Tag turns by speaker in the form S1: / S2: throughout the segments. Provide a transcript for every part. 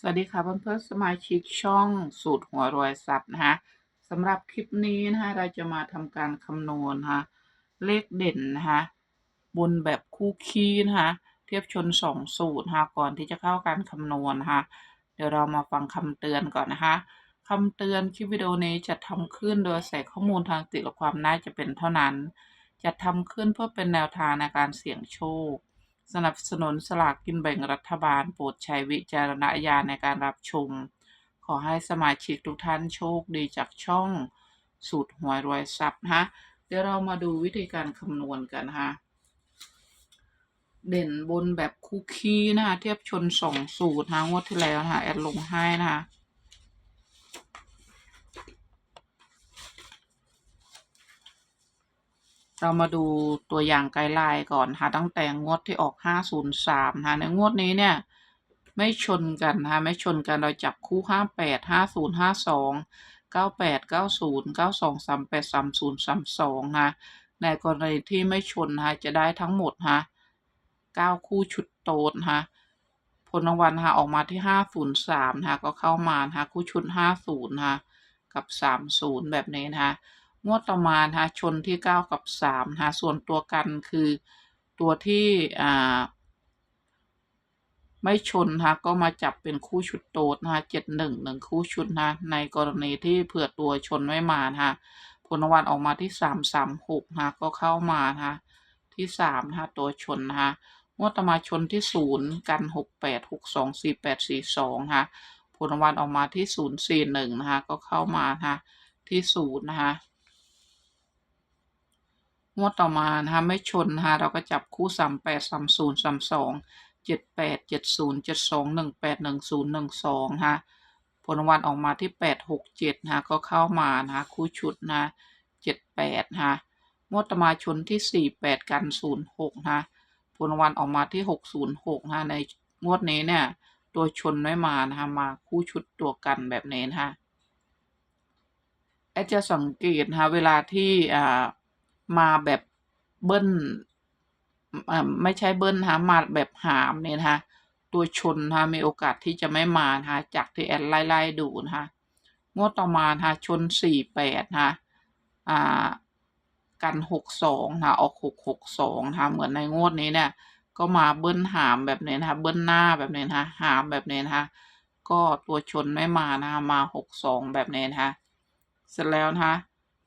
S1: สวัสดีค่ะเพื่อนๆสมาชิกช่องสูตรหัวรวยสับนะคะสำหรับคลิปนี้นะคะเราจะมาทำการคำนวณนะคะเลขเด่นนะคะบนแบบคู่คีนะคะเทียบชนสองสูตรนะคะก่อนที่จะเข้าการคำนวณนะคะเดี๋ยวเรามาฟังคำเตือนก่อนนะคะคำเตือนคลิปวิดีโอนี้จะทำขึ้นโดยใส่ข้อมูลทางติดและความน่าจะเป็นเท่านั้น จะทำขึ้นเพื่อเป็นแนวทางในการเสี่ยงโชค สนับสนุนสลากกินแบ่งรัฐบาล โปรดใช้วิจารณญาณในการรับชม ขอให้สมาชิกทุกท่านโชคดีจากช่องสูตรหวยรวยทรัพย์นะฮะเดี๋ยวเรามาดูวิธีการคำนวณกันนะคะเด่นบนแบบคู่คีนะคะเทียบชนสองสูตรนะงวดที่แล้วนะคะแอดลงให้นะคะ เรามาดูตัวอย่างไกด์ไลน์ก่อนค่ะตั้งแต่งวดที่ออก 503นะคะในงวดนี้เนี่ย ไม่ชนกันนะคะไม่ชนกันเราจับคู่ 58 50 52 98 90 92 38 30 32นะในกรณีที่ไม่ชนนะคะจะได้ทั้งหมดนะ9คู่ชุดโต๊ดนะผลรางวัลนะออกมาที่ 503นะก็เข้ามานะคู่ชุด 50นะคะกับ 30 แบบนี้นะคะ งวดต่อมานะคะชนที่เก้ากับสามนะคะส่วนตัวกันคือตัวที่อ่าไม่ชนนะคะก็มาจับเป็นคู่ชุดโต๊ดนะคะเจ็ดหนึ่งหนึ่งคู่ชุดนะในกรณีที่เผื่อตัวชนไม่มานะคะผลรางวัลออกมาที่สามสามหกนะคะก็เข้ามานะคะที่สามนะคะตัวชนนะคะงวดต่อมาชนที่ศูนย์กันหกแปดหกสองสี่แปดสี่สองนะคะผลรางวัลออกมาที่ศูนย์สี่หนึ่งนะคะก็เข้ามานะคะที่ศูนย์นะคะ งวดต่อมานะคะไม่ชนนะคะเราก็จับคู่สามแปดสามศูนย์สามสองเจ็ดแปดเจ็ดศูนย์เจ็ดสองหนึ่งแปดหนึ่งศูนย์หนึ่งสองนะคะผลรางวัลออกมาที่แปดหกเจ็ดนะคะก็เข้ามานะคะคู่ชุดนะเจ็ดแปดนะคะงวดต่อมาชนที่สี่แปดกันศูนย์หกนะคะผลรางวัลออกมาที่หกศูนย์หกนะในงวดนี้เนี่ย ตัวชนไม่มานะคะมาคู่ชุดตัวกันแบบนี้นะคะแอดจะสังเกตนะคะเวลาที่อ่า มาแบบเบิ้ลอ่าไม่ใช่เบิ้ลนะมาแบบหามเนี่ยนะคะตัวชนนะคะมีโอกาสที่จะไม่มานะคะจากที่แอดไล่ๆดูนะคะงวดต่อมานะคะชนสี่แปดนะคะอ่ากันหกสองนะคะออกหกหกสองนะคะเหมือนในงวดนี้เนี่ย ก็มาเบิ้ลหามแบบนี้นะคะเบิ้ลหน้าแบบนี้นะคะหามแบบนี้นะคะก็ตัวชนไม่มานะคะมาหกสองแบบนี้นะคะเสร็จแล้วนะคะ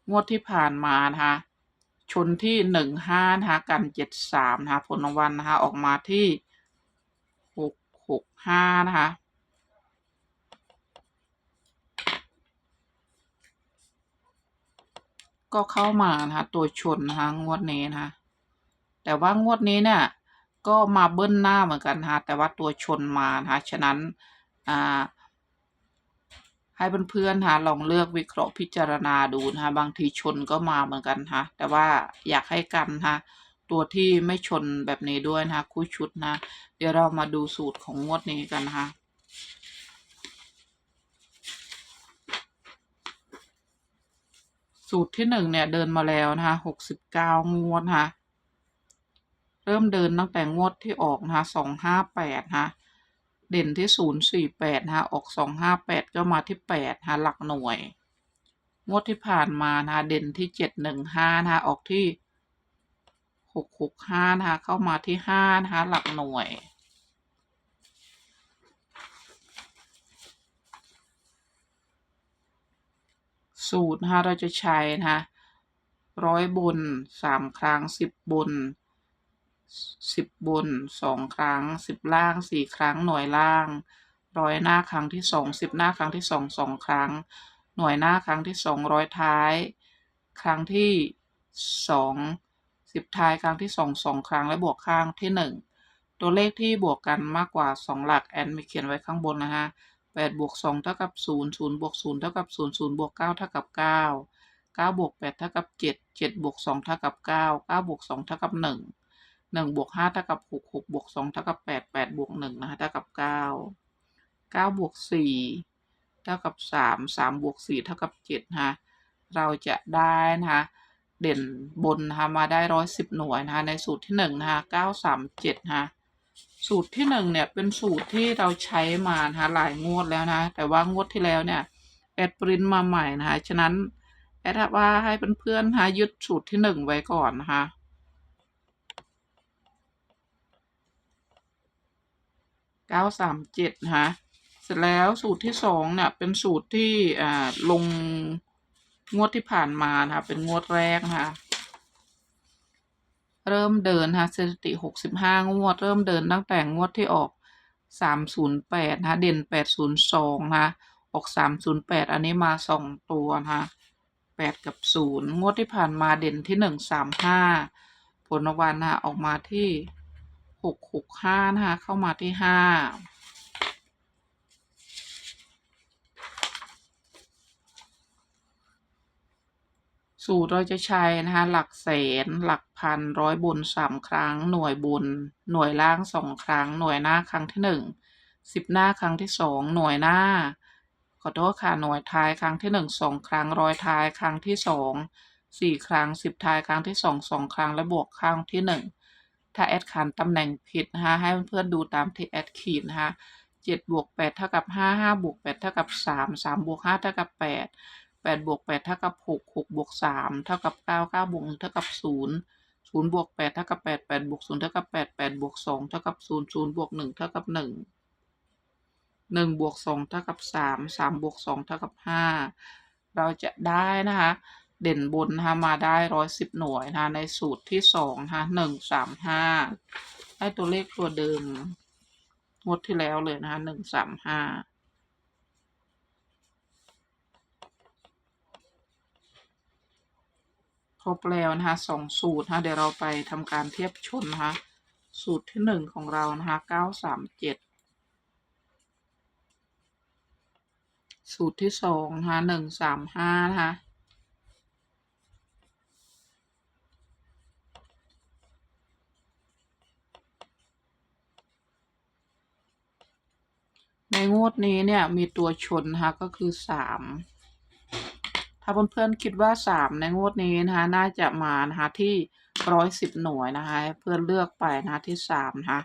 S1: งวดที่ผ่านมานะคะ ชนที่หนึ่งห้านะคะกันเจ็ดสามนะคะผลรางวัลนะคะออกมาที่หกหกห้านะคะก็เข้ามานะคะตัวชนนะคะงวดนี้นะคะแต่ว่างวดนี้เนี่ยก็มาเบิ้ลหน้าเหมือนกันนะคะแต่ว่าตัวชนมานะคะฉะนั้นอ่า ให้เพื่อนๆนะลองเลือกวิเคราะห์พิจารณาดูนะคะบางทีชนก็มาเหมือนกันนะคะแต่ว่าอยากให้กันนะคะตัวที่ไม่ชนแบบนี้ด้วยนะคะคู่ชุดนะ เดี๋ยวเรามาดูสูตรของงวดนี้กันนะคะสูตรที่หนึ่งเนี่ยเดินมาแล้วนะคะหกสิบเก้างวดนะคะเริ่มเดินตั้งแต่งวดที่ออกนะคะสองห้าแปดนะคะ เด่นที่ศูนย์สี่แปดฮะออกสองห้าแปดก็มาที่แปดฮะหลักหน่วย งวดที่ผ่านมานะเด่นที่เจ็ดหนึ่งห้านะออกที่หกหกห้านะคะเข้ามาที่ห้านะคะหลักหน่วยสูตรนะคะเราจะใช้นะคะร้อยบนสามครั้งสิบบน สิบบนสองครั้งสิบล่างสี่ครั้งหน่วยล่างร้อยหน้าครั้งที่สองสิบหน้าครั้งที่สองสองครั้ง หน่วยหน้าครั้งที่สองร้อยท้าย ครั้งที่สองสิบท้ายครั้งที่สองสองครั้งและบวกข้างที่หนึ่งตัวเลขที่บวกกันมากกว่าสองหลักแอนมีเขียนไว้ข้างบนนะฮะแปดบวกสองเท่ากับศูนย์ศูนย์บวกศูนย์เท่ากับศูนย์ศูนย์บวกเก้าเท่ากับเก้าเก้าบวกแปดเท่ากับเจ็ดเจ็ดบวกสองเท่ากับเก้าเก้าบวกสองเท่ากับหนึ่ง หนึ่งบวกห้าเท่ากับหกหกบวกสองเท่ากับแปดแปดบวกหนึ่งนะคะเท่ากับเก้าเก้าบวกสี่เท่ากับสามสามบวกสี่เท่ากับเจ็ดนะคะเราจะได้นะคะเด่นบนนะคะมาได้ร้อยสิบหน่วยนะคะในสูตรที่หนึ่งนะคะเก้าสามเจ็ดนะคะสูตรที่หนึ่งเนี่ยเป็นสูตรที่เราใช้มานะคะหลายงวดแล้วนะ แต่ว่างวดที่แล้วเนี่ยแอดปริ้นมาใหม่นะคะฉะนั้นแอดว่าให้เพื่อนๆนะคะยึดสูตรที่หนึ่งไว้ก่อนนะคะ เก้าสามเจ็ดนะคะเสร็จแล้วสูตรที่สองเนี่ยเป็นสูตรที่อ่าลงงวดที่ผ่านมานะคะเป็นงวดแรกนะคะเริ่มเดินนะคะสถิติหกสิบห้างวด เริ่มเดินตั้งแต่งวดที่ออกสามศูนย์แปดนะคะเด่นแปดศูนย์สองนะคะออกสามศูนย์แปดอันนี้มาสองตัวนะคะแปดกับศูนย์งวดที่ผ่านมาเด่นที่หนึ่งสามห้าผลรางวัลนะออกมาที่ หกหกห้านะคะ เข้ามาที่ห้าสูตรเราจะใช้นะคะหลักแสนหลักพันร้อยบนสามครั้ง หน่วยบน หน่วยล่างสองครั้ง หน่วยหน้าครั้งที่หนึ่งสิบหน้าครั้งที่สองหน่วยหน้าขอโทษค่ะหน่วยท้ายครั้งที่หนึ่งสองครั้งร้อยท้ายครั้งที่สองสี่ครั้งสิบท้ายครั้งที่สองสองครั้งและบวกครั้งที่หนึ่ง ถ้าแอดขันตำแหน่งผิดนะคะให้เพื่อนๆดูตามที่แอดขีดนะคะเจ็ดบวกแปดเท่ากับห้าห้าบวกแปดเท่ากับสามสามบวกห้าเท่ากับแปดแปดบวกแปดเท่ากับหกหกบวกสามเท่ากับเก้าเก้าบวกหนึ่งเท่ากับศูนย์ศูนย์บวกแปดเท่ากับแปดแปดบวกศูนย์เท่ากับแปดแปดบวกสองเท่ากับศูนย์ศูนย์บวกหนึ่งเท่ากับหนึ่งหนึ่งบวกสองเท่ากับสามสามบวกสองเท่ากับห้าเราจะได้นะคะ เด่นบนนะคะมาได้ร้อยสิบหน่วยนะคะในสูตรที่สองนะคะหนึ่งสามห้าได้ตัวเลขตัวเดิมงวดที่แล้วเลยนะคะหนึ่งสามห้าครบแล้วนะคะสองสูตรนะคะเดี๋ยวเราไปทำการเทียบชนนะคะสูตรที่หนึ่งของเรานะคะเก้าสามเจ็ดสูตรที่สองนะคะหนึ่งสามห้านะคะ วดนี้เนี่ยมีตัวชนนะคะก็คือสามถ้าเพื่อนๆคิดว่าสามในงวดนี้นะคะน่าจะมานะคะที่ร้อยสิบหน่วยนะคะเพื่อนเลือกไปนะคะที่สามนะคะ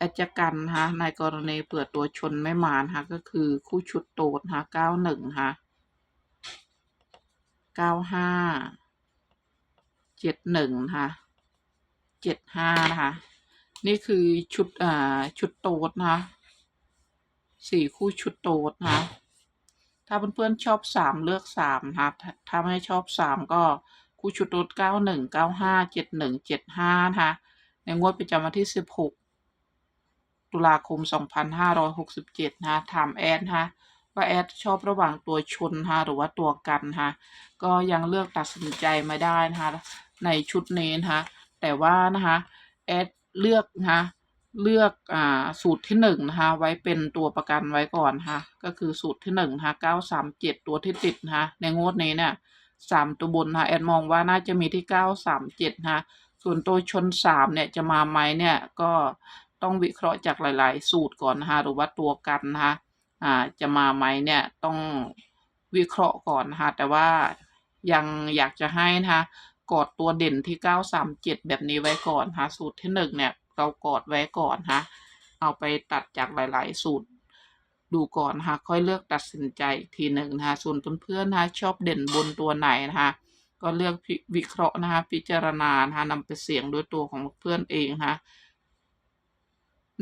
S1: อาจกันนะคะในกรณีเปิดตัวชนไม่มานะคะก็คือคู่ชุดโตดนะคะเก้าหนึ่งนะคะเก้าห้าเจ็ดหนึ่งนะคะเจ็ดห้านะคะนี่คือชุดอ่าชุดโตดนะคะ สี่คู่ชุดโต๊ดนะ ถ้าเพื่อนๆชอบสามเลือกสามนะคะถ้าไม่ชอบสามก็คู่ชุดรถเก้าหนึ่งเก้าห้าเจ็ดหนึ่งเจ็ดห้านะคะในงวดประจำวันที่สิบหกตุลาคมสองพันห้าร้อยหกสิบเจ็ดนะถามแอดนะคะว่าแอดชอบระหว่างตัวชนนะคะหรือว่าตัวกันนะคะก็ยังเลือกตัดสินใจไม่ได้นะคะในชุดนี้นะคะแต่ว่านะคะแอดเลือกนะคะ เลือกอ่าสูตรที่หนึ่งนะคะ ไว้เป็นตัวประกันไว้ก่อนนะคะก็คือสูตรที่หนึ่งนะคะเก้าสามเจ็ดตัวที่ติดนะคะในงวดนี้เนี่ยสามตัวบนนะคะแอดมองว่าน่าจะมีที่เก้าสามเจ็ดนะคะส่วนตัวชนสามเนี่ยจะมาไหมเนี่ยก็ต้องวิเคราะห์จากหลาย ๆ สูตรก่อนนะคะหรือว่าตัวกันนะคะอ่าจะมาไหมเนี่ยต้องวิเคราะห์ก่อนนะคะแต่ว่ายังอยากจะให้นะคะกอดตัวเด่นที่เก้าสามเจ็ดแบบนี้ไว้ก่อนนะคะสูตรที่หนึ่งเนี่ย เรากอดไว้ก่อนนะเอาไปตัดจากหลาย ๆ สูตรดูก่อนนะคะค่อยเลือกตัดสินใจอีกทีหนึ่งนะคะส่วนเพื่อนๆนะคะชอบเด่นบนตัวไหนนะคะก็เลือกวิเคราะห์นะคะพิจารณานะคะนำไปเสี่ยงด้วยตัวของเพื่อนเองนะคะ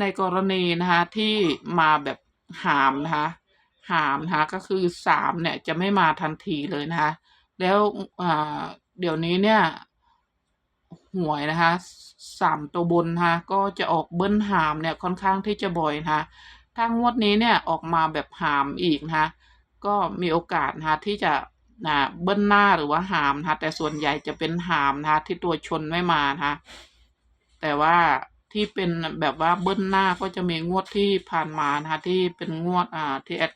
S1: ในกรณีนะคะที่มาแบบหามนะคะหามนะคะก็คือสามเนี่ยจะไม่มาทันทีเลยนะคะแล้วเดี๋ยวนี้เนี่ย หวยนะคะสามตัวบนนะคะก็จะออกเบิ้ลหามเนี่ยค่อนข้างที่จะบ่อยนะคะถ้างวดนี้เนี่ยออกมาแบบหามอีกนะคะก็มีโอกาสนะคะที่จะนะเบิ้ลหน้าหรือว่าหามนะคะแต่ส่วนใหญ่จะเป็นหามนะคะที่ตัวชนไม่มานะคะแต่ว่าที่เป็นแบบว่าเบิ้ลหน้าก็จะมีงวดที่ผ่านมานะคะที่เป็นงวดอ่าที่แอด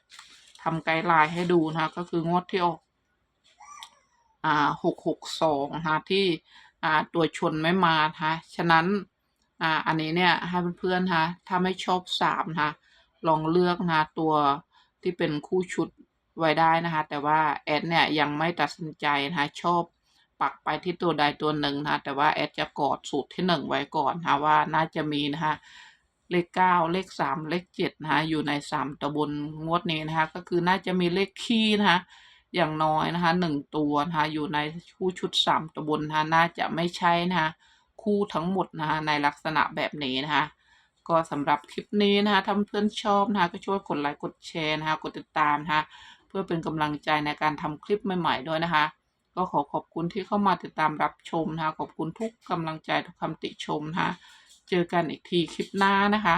S1: ทำไกด์ไลน์ให้ดูนะคะก็คืองวดที่ออกอ่าหกหกสองนะคะที่ ตัวชนไม่มานะคะฉะนั้นอ่าอันนี้เนี่ยให้เพื่อนๆนะคะถ้าไม่ชอบสามนะคะลองเลือกนะตัวที่เป็นคู่ชุดไว้ได้นะคะ แต่ว่าแอดเนี่ยยังไม่ตัดสินใจนะคะชอบปักไปที่ตัวใดตัวหนึ่งนะแต่ว่าแอดจะกอดสูตรที่หนึ่งไว้ก่อนนะคะว่าน่าจะมีนะคะเลขเก้าเลขสามเลขเจ็ดนะคะอยู่ในสามตะบนงวดนี้นะคะก็คือน่าจะมีเลขคี่นะคะ อย่างน้อยนะคะหนึ่งตัวนะคะอยู่ในคู่ชุดสามตะบนนะคะน่าจะไม่ใช่นะคะคู่ทั้งหมดนะคะในลักษณะแบบนี้นะคะก็สำหรับคลิปนี้นะคะถ้าเพื่อนชอบนะคะก็ช่วยกดไลค์กดแชร์นะคะกดติดตามนะคะเพื่อเป็นกำลังใจในการทำคลิปใหม่ ๆ ด้วยนะคะ ก็ขอขอบคุณที่เข้ามาติดตามรับชมนะคะขอบคุณทุกกำลังใจทุกคำติชมนะคะเจอกันอีกทีคลิปหน้านะคะ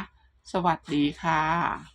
S1: สวัสดีค่ะ